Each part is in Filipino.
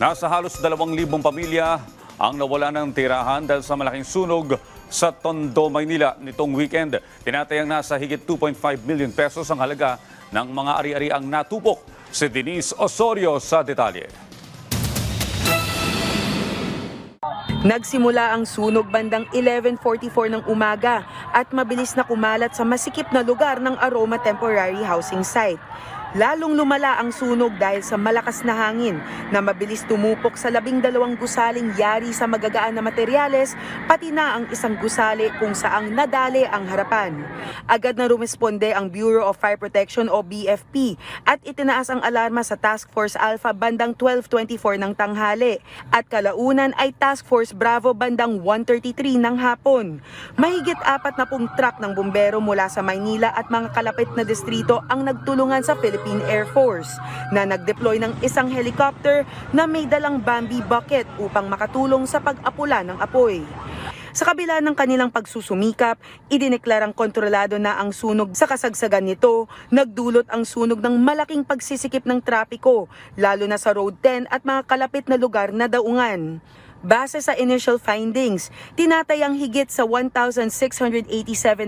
Nasa halos 2,000 pamilya ang nawala ng tirahan dahil sa malaking sunog sa Tondo, Maynila nitong weekend. Tinatayang nasa higit 2.5 million pesos ang halaga ng mga ari-ari ang natupok. Si Denise Osorio sa detalye. Nagsimula ang sunog bandang 11.44 ng umaga at mabilis na kumalat sa masikip na lugar ng Aroma Temporary Housing Site. Lalong lumala ang sunog dahil sa malakas na hangin na mabilis tumupok sa labing dalawang gusaling yari sa magagaan na materyales pati na ang isang gusali kung saang nadali ang harapan. Agad na rumisponde ang Bureau of Fire Protection o BFP at itinaas ang alarma sa Task Force Alpha bandang 12.24 ng tanghali at kalaunan ay Task Force Bravo bandang 1.33 ng hapon. Mahigit apat na pong truck ng bumbero mula sa Maynila at mga kalapit na distrito ang nagtulungan sa Philippine Air Force na nag-deploy ng isang helicopter na may dalang Bambi bucket upang makatulong sa pag-apula ng apoy. Sa kabila ng kanilang pagsusumikap, idineklarang kontrolado na ang sunog sa kasagsagan nito. Nagdulot ang sunog ng malaking pagsisikip ng trapiko, lalo na sa Road 10 at mga kalapit na lugar na daungan. Base sa initial findings, tinatayang higit sa 1,687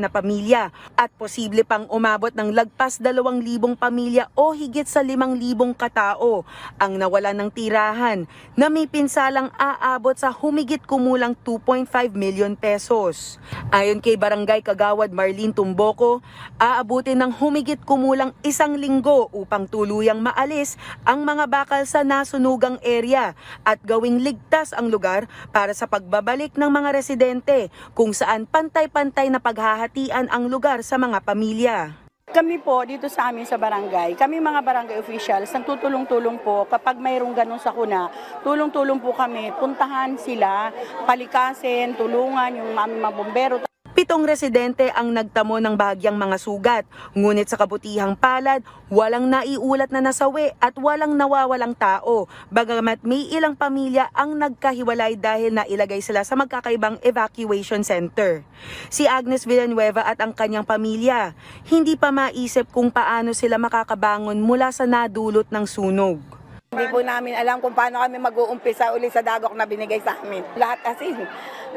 na pamilya at posible pang umabot ng lagpas 2,000 pamilya o higit sa 5,000 katao ang nawala ng tirahan na may pinsalang aabot sa humigit kumulang 2.5 million pesos. Ayon kay Barangay Kagawad Marlene Tumboko, aabutin ng humigit kumulang isang linggo upang tuluyang maalis ang mga bakal sa nasunugang area at gawing ligtas ang lugar para sa pagbabalik ng mga residente kung saan pantay-pantay na paghahatian ang lugar sa mga pamilya. Kami po dito sa amin sa barangay, kami mga barangay officials, nagtutulong-tulong po kapag mayroong ganun sa kuna, tulong-tulong po kami, puntahan sila, palikasin, tulungan yung mga bombero. Pitong residente ang nagtamo ng bahagyang mga sugat, ngunit sa kabutihang palad, walang naiulat na nasawi at walang nawawalang tao, bagamat may ilang pamilya ang nagkahiwalay dahil nailagay sila sa magkakaibang evacuation center. Si Agnes Villanueva at ang kanyang pamilya, hindi pa maisip kung paano sila makakabangon mula sa nadulot ng sunog. Hindi po namin alam kung paano kami mag-uumpisa uli sa dagok na binigay sa amin. Lahat kasi,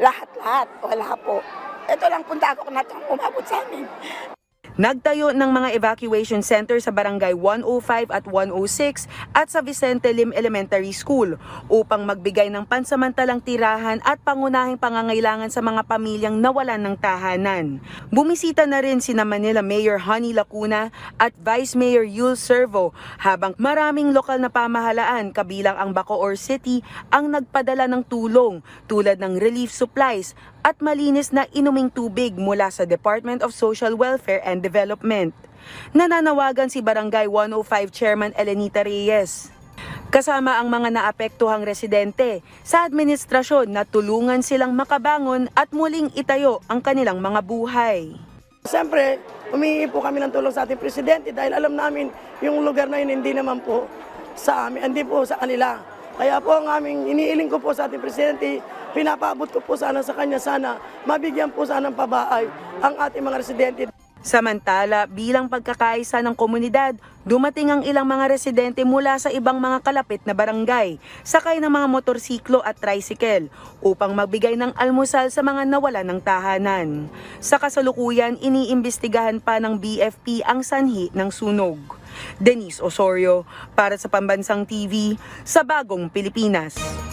lahat-lahat, wala po. Ito lang pong dagok na itong umabot sa amin. Nagtayo ng mga evacuation center sa barangay 105 at 106 at sa Vicente Lim Elementary School upang magbigay ng pansamantalang tirahan at pangunahing pangangailangan sa mga pamilyang nawalan ng tahanan. Bumisita na rin sina Manila Mayor Honey Lacuna at Vice Mayor Yul Servo habang maraming lokal na pamahalaan kabilang ang Bacoor City ang nagpadala ng tulong tulad ng relief supplies at malinis na inuming tubig mula sa Department of Social Welfare and Development. Nananawagan si Barangay 105 Chairman Elenita Reyes. Kasama ang mga naapektuhang residente sa administrasyon na tulungan silang makabangon at muling itayo ang kanilang mga buhay. Siyempre, humingi po kami ng tulong sa ating presidente dahil alam namin yung lugar na yun hindi naman po sa amin, hindi po sa kanila. Kaya po ang aming iniiling ko po sa ating presidente, pinapaabot ko po sana sa kanya sana mabigyan po sana ng pabaay ang ating mga residente. Samantala, bilang pagkakaisa ng komunidad, dumating ang ilang mga residente mula sa ibang mga kalapit na barangay, sakay ng mga motorsiklo at tricycle, upang magbigay ng almusal sa mga nawala ng tahanan. Sa kasalukuyan, iniimbestigahan pa ng BFP ang sanhi ng sunog. Denise Osorio, para sa Pambansang TV, sa Bagong Pilipinas.